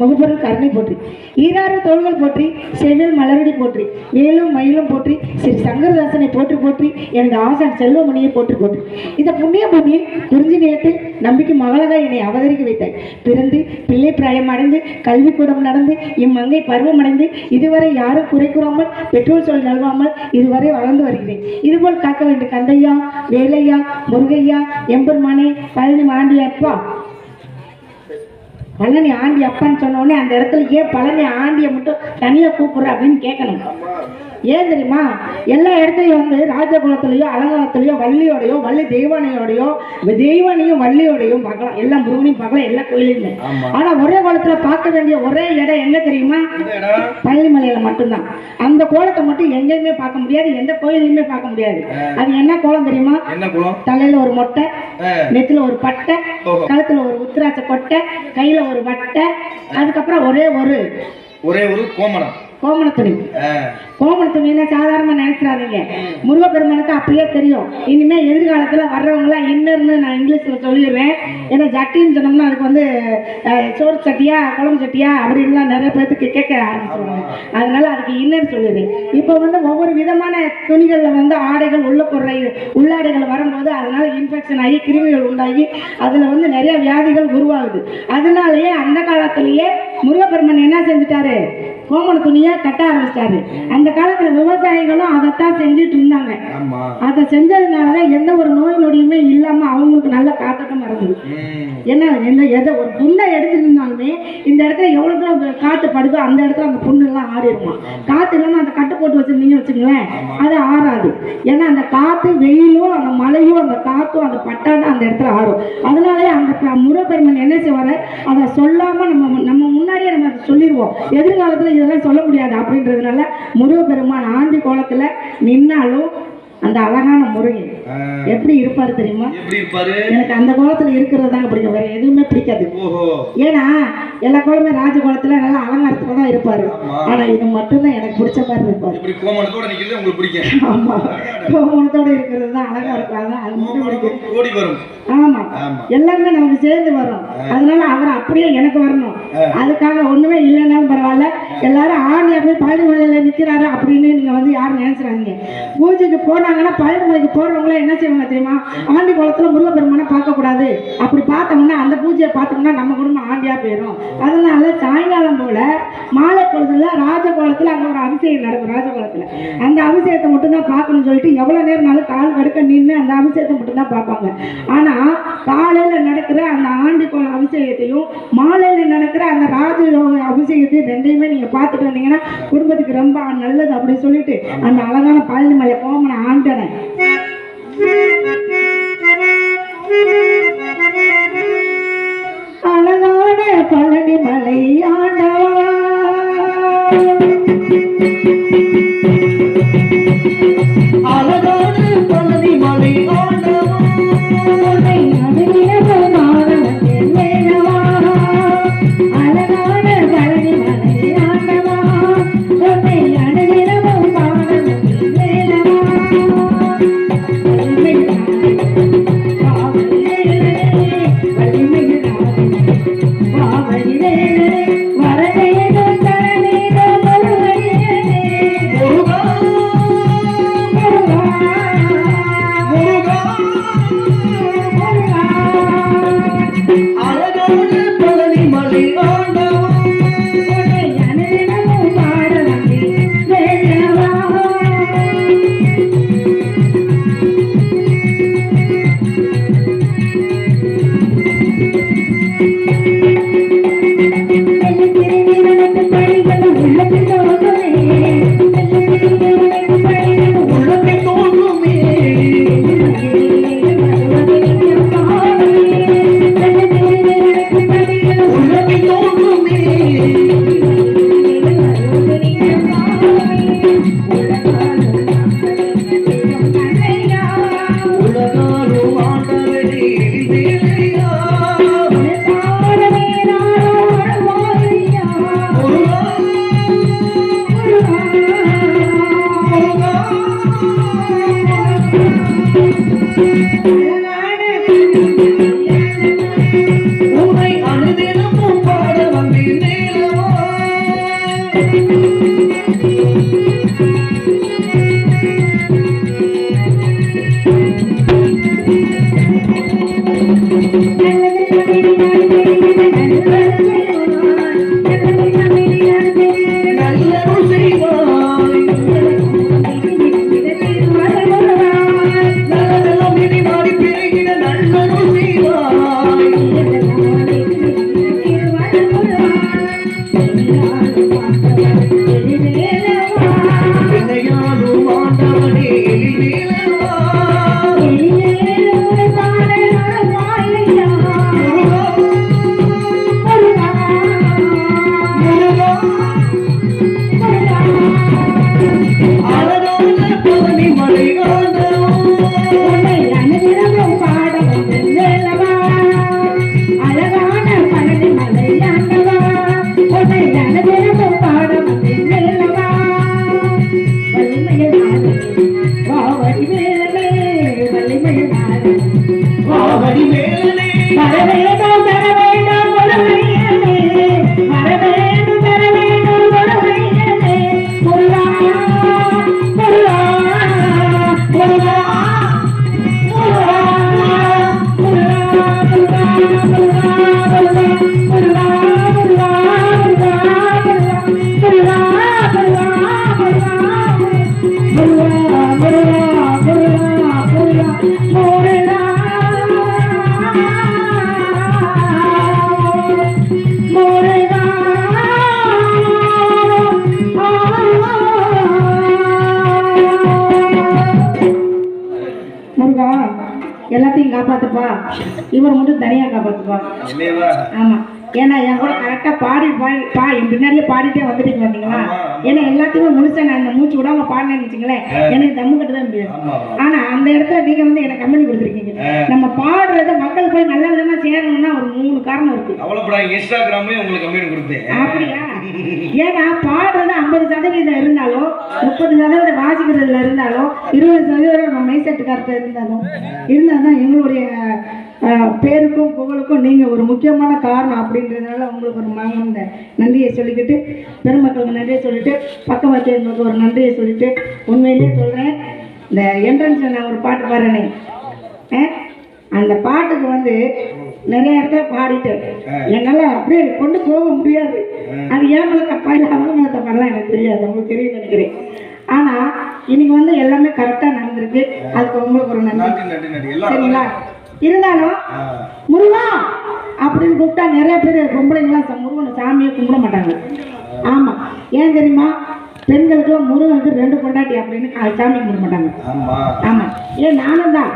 முகப்பொருள் கருணை போற்றி ஈராறு தோள்கள் போற்றி செவில் மலரடி போற்றி மேலும் மயிலும் போற்றி ஸ்ரீ சங்கரதாசனை போற்றி போற்றி எனது ஆசான் செல்வமணியை போற்றி போற்றி. இந்த புண்ணிய பூமியில் குறிஞ்சி நிலத்தில் நம்பிக்கை மகளாக என்னை அவதரிக்க வைத்தாய். பிறந்து பிள்ளை பிராயம் அடைந்து கல்விக்கூடம் நடந்து இம்மங்கை பருவமடைந்து இதுவரை யாரும் குறை கூறாமல் பெற்றோர் சொல் நல்வாமல் இதுவரை வளர்ந்து வருகிறேன். இதுபோல் காக்க வேண்டும் கந்தையா வேலையா முருகையா எம்பெருமானே பழனி மாண்டியப்பா பழனி ஆண்டி அப்பான்னு சொன்ன உடனே அந்த இடத்துல ஏன் பழனி ஆண்டியை மட்டும் தனியாக கூப்பிட்ற அப்படின்னு கேட்கணும். ஏன் தெரியுமா? எல்லா இடத்துலையும் வந்து ராஜகுலத்துலேயோ அலங்காரத்துலேயோ வள்ளியோடையோ வள்ளி தெய்வானையோடையோ தெய்வானையும் வள்ளியோடையும் பார்க்கலாம். எல்லா முருகனையும் பார்க்கலாம் எல்லா கோயிலையும். ஆனால் ஒரே குளத்தில் பார்க்க வேண்டிய ஒரே இடம் எங்க தெரியுமா? பள்ளிமலையில மட்டும்தான். அந்த கோலத்தை மட்டும் எங்கேயுமே பார்க்க முடியாது எந்த கோயிலையுமே பார்க்க முடியாது. அது என்ன கோலம் தெரியுமா? என்ன தலையில ஒரு மொட்டை. நெத்தில ஒரு பட்டை. கழுத்துல ஒரு உத்திராட்ச கொட்டை கையில ஒரு வட்டை அதுக்கப்புறம் ஒரே ஒரு ஒரே ஒரு கோமணம் கோமண துணி ஆ. கோமண துணின்னா சாதாரணமாக நினைச்சிடாதீங்க. முருகப்பெருமானுக்கு அப்பயே தெரியும். இனிமே எதிர்காலத்தில் வர்றவங்களாம் இன்னர்னு நான் இங்கிலீஷில் சொல்லிடுவேன் ஏன்னா ஜட்டின்னு சொன்னோம்னா அதுக்கு வந்து சோறு சட்டியா குழம்பு சட்டியா அப்படின்லாம் நிறைய பேர்த்துக்கு கேட்க ஆரம்பிச்சிருவாங்க. அதனால அதுக்கு இன்னர் சொல்லிடுறேன். இப்போ வந்து ஒவ்வொரு விதமான துணிகளில் வந்து ஆடைகள் உள்ள பொருளை உள்ளாடைகள் வரும்போது அதனால இன்ஃபெக்ஷன் ஆகி கிருமிகள் உண்டாகி அதில் வந்து நிறைய வியாதிகள் உருவாகுது. அதனாலயே அந்த காலத்திலேயே முருகப்பெருமன் என்ன செஞ்சுட்டாரு? கோமண துணியை கட்ட ஆரம்பிச்சிட்டாரு. அந்த காலத்தில் விவசாயிகளும் அதைத்தான் செஞ்சுட்டு இருந்தாங்க. அதை செஞ்சதுனால தான் எந்த ஒரு நோய் நொடியுமே இல்லாமல் அவங்களுக்கு நல்ல காத்தோட்டமாக இருந்தது. என்ன எந்த எதை ஒரு புண்ணை எடுத்துருந்தாலுமே இந்த இடத்துல எவ்வளோ தூரம் காற்று படுதோ அந்த இடத்துல அந்த புண்ணெல்லாம் ஆறிடுமா காற்று இல்லாமல் அந்த கட்டு போட்டு வச்சிருந்தீங்க வச்சுங்களேன் அது ஆறாது. ஏன்னா அந்த காற்று வெயிலும் அந்த மழையும் அந்த காற்றும் அந்த பட்டாதான் அந்த இடத்துல ஆறும். அதனாலே அந்த முருகப்பெருமன் என்ன செய்வார்? அதை சொல்லாமல் நம்ம நம்ம முன்னாடியே நம்ம அதை சொல்லிடுவோம் எதிர்காலத்தில் இதெல்லாம் சொல்ல முடியாது அப்படின்றதுனால முருகப்பெருமான் ஆண்டி கோலத்தில் நின்னாலும் அந்த அழகான முருகன். எப்படி இருப்பார் தெரியுமா? எனக்கு அந்த கோலத்தில் இருக்கிறது தாங்க பிடிக்கும். வேற எதுவுமே பிடிக்காது. ஏன்னா எல்லா கோலமே ராஜ கோலத்துல நல்லா அலங்காரத்துல தான் இருப்பாரு. ஆனா இது மட்டும்தான் எனக்கு பிடிச்ச மாதிரி இருப்பாரு. ஆமா. கோமணத்தோட இருக்கிறது தான் அழகா இருக்கும் அதான் அது மட்டும் பிடிக்கும். ஆமா. எல்லாமே நமக்கு சேர்ந்து வரும். அதனால அப்படியே எனக்கு வரணும். அதுக்காக ஒண்ணுமே இல்லைன்னாலும் பரவாயில்ல. எல்லாரும் ஆணி அப்படியே பழனி மலையில நிக்கிறாரு அப்படின்னு நீங்க வந்து யாரும் நினைச்சிடாதீங்க. பூஜைக்கு போனாங்கன்னா பழனி மலைக்கு போறவங்களாம் என்ன செய்வாங்க தெரியுமா? ஆண்டி குளத்துல முருகப்பெருமானை பார்க்க கூடாது அப்படி பார்த்தோம்னா அந்த பூஜையை பார்த்தோம்னா நம்ம குடும்பம் ஆண்டியா போயிடும் அதனால சாயங்காலம் போல மாலை பொழுதுல ராஜ கோலத்துல அங்க ஒரு அபிஷேகம் நடக்கும் ராஜ கோலத்துல அந்த அபிஷேகத்தை மட்டும் தான் பார்க்கணும்னு சொல்லிட்டு எவ்வளவு நேரம்னாலும் கால் கடுக்க நின்று அந்த அபிஷேகத்தை மட்டும் தான் பார்ப்பாங்க. ஆனா காலையில நடக்கிற அந்த ஆண்டி கோல அபிஷேகத்தையும் மாலையில் நடக்கிற அந்த ராஜயோக அபிஷேகத்தை ரெண்டையுமே நீங்க பார்த்துட்டு வந்தீங்கன்னா குடும்பத்துக்கு ரொம்ப நல்லது அப்படின்னு சொல்லிட்டு அந்த அழகான பழனி மலை எல்லாத்தையும் காப்பாத்துப்பா. இவர் மட்டும் தனியா காப்பாத்துப்பா. ஆமா. ஏன்னா என் கூட கரெக்டா பாடி பாடி பா என் பின்னாடியே பாடிட்டே வந்துட்டீங்க பாத்தீங்களா ஆமா. ஏன்னா எல்லாத்தையுமே முழுசா நான் இந்த மூச்சு விடாம பாடினேன்னு வச்சுங்களேன் எனக்கு தம்மு கட்டு தான் முடியாது ஆமா ஆனா அந்த இடத்துல நீங்க வந்து எனக்கு கம்பெனி கொடுத்துருக்கீங்க. நம்ம பாடுறத மக்கள் போய் நல்ல விதமா சேரணும்னா ஒரு மூணு காரணம் இருக்கு. உங்களுக்கு கொடுத்தேன். அப்படியா? ஏன்னா பாடுறது ஐம்பது சதவீதம் இருந்தாலும் முப்பது சதவீதம் வாசிக்கிறதுல இருந்தாலும் இருபது சதவீதம் நம்ம மைசெட்டுக்கார்ட்ட இருந்தாலும் இருந்தால் தான் எங்களுடைய பேருக்கும் புகழுக்கும் நீங்கள் ஒரு முக்கியமான காரணம் அப்படின்றதுனால உங்களுக்கு ஒரு மாங்கந்த நன்றியை சொல்லிக்கிட்டு பெருமக்களுக்கு நன்றியை சொல்லிட்டு பக்கவாத்தியங்களுக்கு ஒரு நன்றியை சொல்லிட்டு உண்மையிலேயே சொல்கிறேன் இந்த என்ட்ரன்ஸில் நான் ஒரு பாட்டு பாடுறேனே. அந்த பாட்டுக்கு வந்து நிறைய இடத்துல பாடிட்டேன் என்னால அப்படியே கொண்டு போக முடியாது. அது ஏன் மேல தப்பா இல்லை அவங்க மேல தப்பாலாம் எனக்கு தெரியாது உங்களுக்கு தெரியும் நினைக்கிறேன். ஆனா இன்னைக்கு வந்து எல்லாமே கரெக்டா நடந்திருக்கு. அதுக்கு உங்களுக்கு ஒரு நன்றி. சரிங்களா? இருந்தாலும் ஆ, முருகா! அப்படின்னு கூப்பிட்டா நிறைய பேர் பொம்பளைங்களாம் முருகனை சாமியை கும்பிட மாட்டாங்க. ஆமா. ஏன் தெரியுமா? பெண்களுக்குலாம் முருகனுக்கு ரெண்டு பொண்டாட்டி அப்படின்னு சாமி கும்பிட மாட்டாங்க. ஆமா. ஆமா. ஏன் நானும் தான்.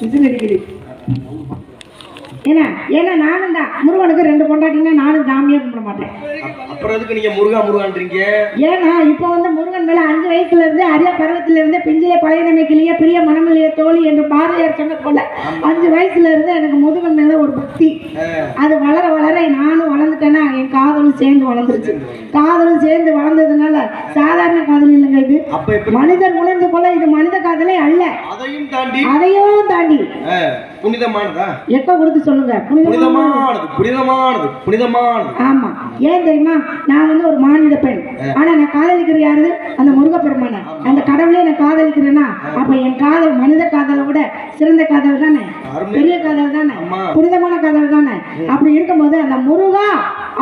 இது நடிக்குது ஏன்னா ஏன்னா நானும் தான். முருகனுக்கு ரெண்டு பொண்டாட்டினா நானும் சாமியே கும்பிட மாட்டேன். அப்புறம் எதுக்கு நீங்க முருகா முருகான்றீங்க? ஏன்னா இப்போ வந்து முருகன் மேல அஞ்சு வயசுல இருந்து அரிய பருவத்துல இருந்து பிஞ்சிலே பழையனமை கிளிய பிரிய மனமில்லைய தோழி என்று பாரதியார் சொன்ன போல அஞ்சு வயசுல இருந்து எனக்கு முருகன் மேல ஒரு பக்தி. அது வளர வளர நானும் வளர்ந்துட்டேன்னா என் காதலும் சேர்ந்து வளர்ந்துருச்சு. காதலும் சேர்ந்து வளர்ந்ததுனால சாதாரண காதல் இல்லைங்க இது. மனிதர் உணர்ந்து கொள்ள இது மனித காதலே அல்ல. அதையும் தாண்டி? அதையும் தாண்டி. புனிதமானதா? எக்க கொடுத்து சொல்லுங்க? புனிதமான புனிதமானது புனிதமானது புனிதமானது. ஆமா. ஏன் தெரியுமா? நான் வந்து ஒரு மானிட பெண். ஆனா நான் காதலிக்கிறது யாரு அந்த முருகப்பெருமான. அந்த கடவுளே நான் காதலிக்கிறேன்னா அப்ப என் காதல் மனித காதலை விட சிறந்த காதல் தானே. பெரிய காதல் தானே. புனிதமான காதல் தானே? அப்படி இருக்கும்போது அந்த முருகா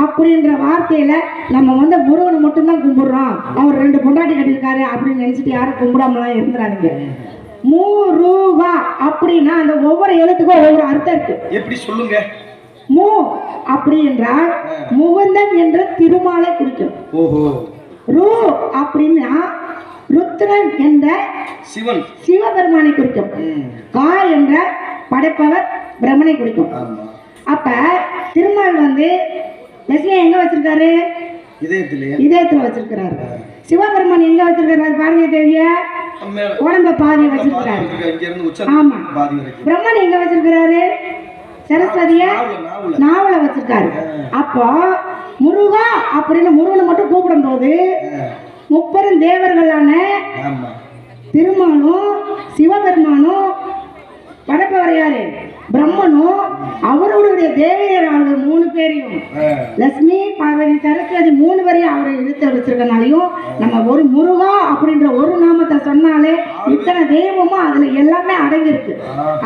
அப்படின்ற வார்த்தையில நம்ம வந்து முருகனை மட்டும்தான் கும்பிடுறோம். அவர் ரெண்டு பொண்டாட்டி கட்டியிருக்காரு அப்படின்னு நினைச்சிட்டு யாரும் கும்பிடாமலாம் இருந்துறாதீங்க. முருகா அப்படின்னா அந்த ஒவ்வொரு எழுத்துக்கும் ஒவ்வொரு அர்த்தம் இருக்கு. எப்படி சொல்லுங்க? மு அப்படி என்றால் முகுந்தன் என்ற திருமாலை குறிக்கும் ரு அப்படின்னா ருத்ரன் என்ற சிவன். சிவபெருமானை குறிக்கும் கா என்ற படைப்பவர் பிரம்மனை குறிக்கும் அப்ப திருமால் வந்து லட்சுமி எங்க வச்சிருக்காரு? இதயத்திலே. வச்சிருக்கிறாரு. சிவபெருமான் எங்க வச்சிருக்கிறாரு பாருங்க தேவிய? மேல. உடம்புல பாதி வச்சிருக்கிறாரு. ஆமா. பிரம்மன் எங்க வச்சிருக்கிறாரு? சரஸ்வதிய நாவல வச்சிருக்காரு. அப்போ முருகா அப்படின்னு முருகனை மட்டும் கூப்பிடும்போது முப்பெரும் தேவர்களான திருமாலும் சிவபெருமானும் படைப்பவர் யாரு பிரம்மனும் அவருடைய தேவையராக மூணு பேரையும். லட்சுமி பார்வதி சரஸ்வதி மூணு வரையும் அவரை இழுத்து வச்சிருக்கனாலையும் நம்ம ஒரு முருகா அப்படின்ற ஒரு நாமத்தை சொன்னாலே இத்தனை தெய்வமும் அதுல எல்லாமே அடங்கியிருக்கு.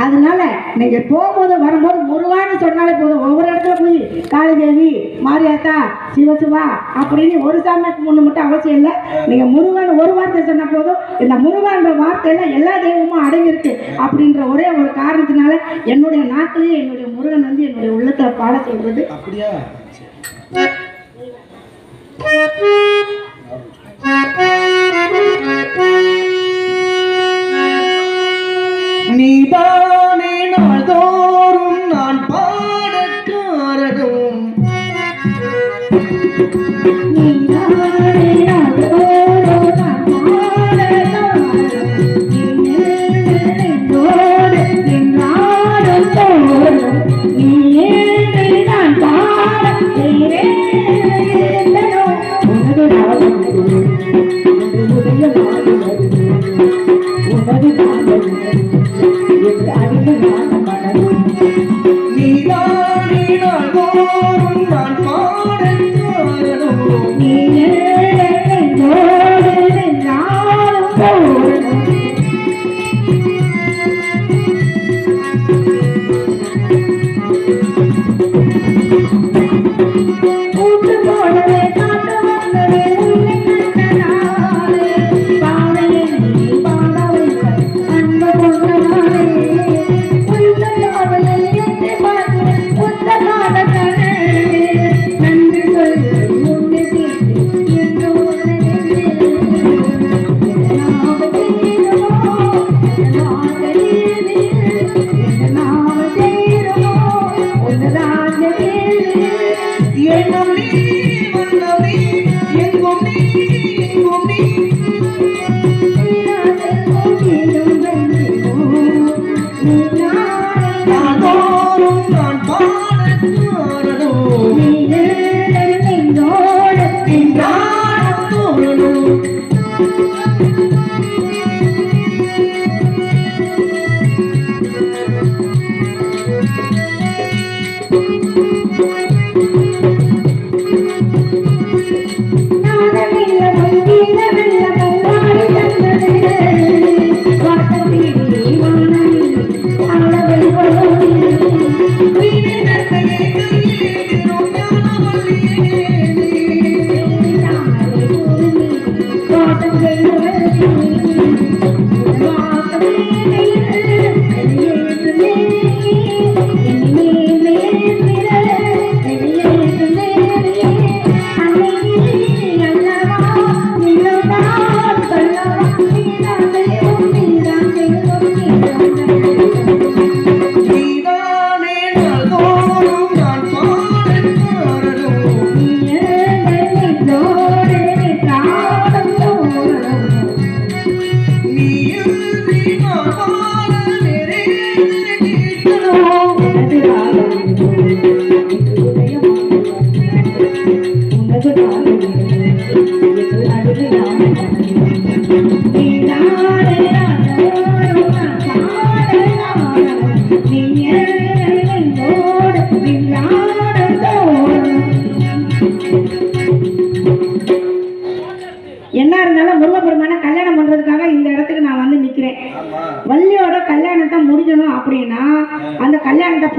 அதனால நீங்க போகும்போது வரும்போது முருகான்னு சொன்னாலே போதும். ஒவ்வொரு இடத்துல போய் காளிதேவி மாரியாத்தா சிவசிவா அப்படின்னு ஒரு சாமிக்கு முன்னு மட்டும் அவசியம் இல்லை. நீங்க முருகன் ஒரு வார்த்தை சொன்ன போதும் இந்த முருகான்ற வார்த்தையில எல்லா தெய்வமும் அடங்கியிருக்கு அப்படின்ற ஒரே ஒரு காரணத்தினால என்னுடைய நாட்டிலேயே என்னுடைய முருகன் வந்து என்னுடைய உள்ளத்துல பாட சொல்றது. அப்படியா? நீதானே நாள்தோறும் நான் பாட காரணம் நீதானே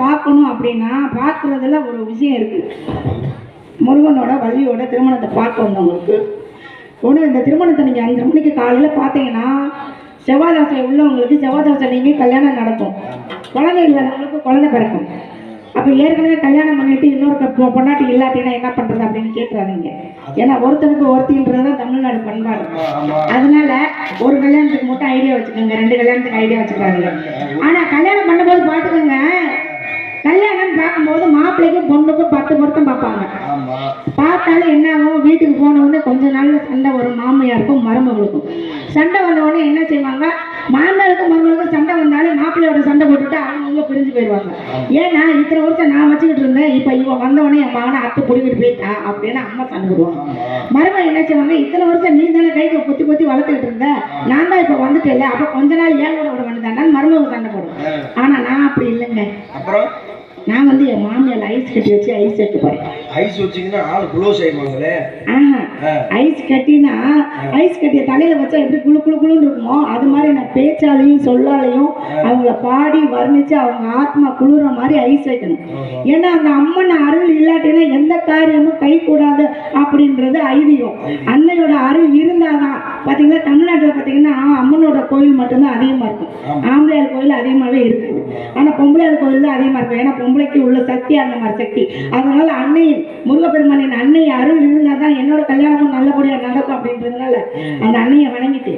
பார்க்கணும் அப்படின்னா பார்க்குறதுல ஒரு விஷயம் இருக்குது முருகனோட வள்ளியோட திருமணத்தை பார்க்க வந்தவங்களுக்கு. ஒன்று இந்த திருமணத்தை நீங்கள் அஞ்சு மணிக்கு காலையில் பார்த்தீங்கன்னா செவ்வாதாசை உள்ளவங்களுக்கு செவ்வாதாசை நீங்கள் கல்யாணம் நடக்கும். குழந்தை இல்லாதவங்களுக்கு குழந்தை பிறக்கும். அப்போ ஏற்கனவே கல்யாணம் பண்ணிட்டு இன்னொரு பொண்டாட்டி இல்லாட்டினா என்ன பண்ணுறது அப்படின்னு கேட்குறாதீங்க ஏன்னா ஒருத்தனுக்கு ஒருத்தின்றது தான் தமிழ்நாடு பண்பாடு. அதனால ஒரு கல்யாணத்துக்கு மட்டும் ஐடியா வச்சுக்கோங்க. ரெண்டு கல்யாணத்துக்கு ஐடியா வச்சுக்கிறாங்க ஆனால் கல்யாணம் பண்ணும்போது பார்த்துக்கோங்க மாப்பிள்ளைக்கும் பொண்ணுக்கும் பத்து பொருத்தம் பார்ப்பாங்க. பார்த்தாலும் என்ன ஆகும்? வீட்டுக்கு போன உடனே கொஞ்ச நாள்ல சண்டை வரும். மாமியாருக்கும் மருமகளுக்கும். சண்டை வந்த உடனே என்ன செய்வாங்க? மாமியாருக்கும் மருமகளுக்கும் சண்டை வந்தாலும் மாப்பிள்ளையோட சண்டை போட்டுட்டு அவங்க பிரிஞ்சு போயிடுவாங்க. ஏன்னா இத்தனை வருஷம் நான் வச்சுக்கிட்டு இருந்தேன். இப்போ இவன் வந்த உடனே என் மகனை அத்து பிடிக்கிட்டு போயிட்டா அப்படின்னு அம்மா சண்டை போடுவாங்க. ஆமா. மருமகன் என்ன செய்வாங்க? இத்தனை வருஷம் நீ தானே கைக்கு பொத்தி பொத்தி வளர்த்துக்கிட்டு இருந்த. நான் தான் இப்போ வந்துட்டேன்ல. அப்போ கொஞ்ச நாள் ஏன் கூட விட வேண்டியதான்னு மருமகன் சண்டை போடுவேன் ஆ. ஆனா நான் அப்படி இல்லைங்க. அப்புறம்? நான் வந்து என் மாமியார் ஐஸ் கட்டி வச்சு ஐஸ் வைக்க போறேன் ஐஸ் வச்சீங்கன்னா ஆள் குளோஸ் ஆயிடுவாங்களே ஆஹா. ஐஸ் கட்டினா ஐஸ் கட்டிய தலையில வச்சா எப்படி குளு குளு குளுன்னு இருக்குமோ? அது மாதிரி நான் பேச்சாலையும் சொல்லாலையும் அவங்கள பாடி வர்ணிச்சு அவங்க ஆத்மா குளிர மாதிரி ஐஸ் வைக்கணும். ஏன்னா அந்த அம்மன் அருள் இல்லாட்டினா எந்த காரியமும் கை கூடாது அப்படின்றது ஐதீகம். அன்னையோட அருள் இருந்தாதான். பாத்தீங்கன்னா தமிழ்நாட்டுல பாத்தீங்கன்னா அம்மனோட கோயில் மட்டும்தான் அதிகமா இருக்கும். ஆம்பளையார் கோயில் அதிகமாவே இருக்குது. ஆனா பொம்பளையார் கோயில் தான் அதிகமா இருக்கும். ஏன்னா பொம்பளைக்கு உள்ள சக்தி அந்த மாதிரி சக்தி. அதனால அன்னையின் முருகப்பெருமானின் அன்னை அருள் இருந்தாதான் என்னோட கல்யாணமும் நல்லபடியா நடக்கும் அப்படின்றதுனால அந்த அன்னையை வணங்கிட்டு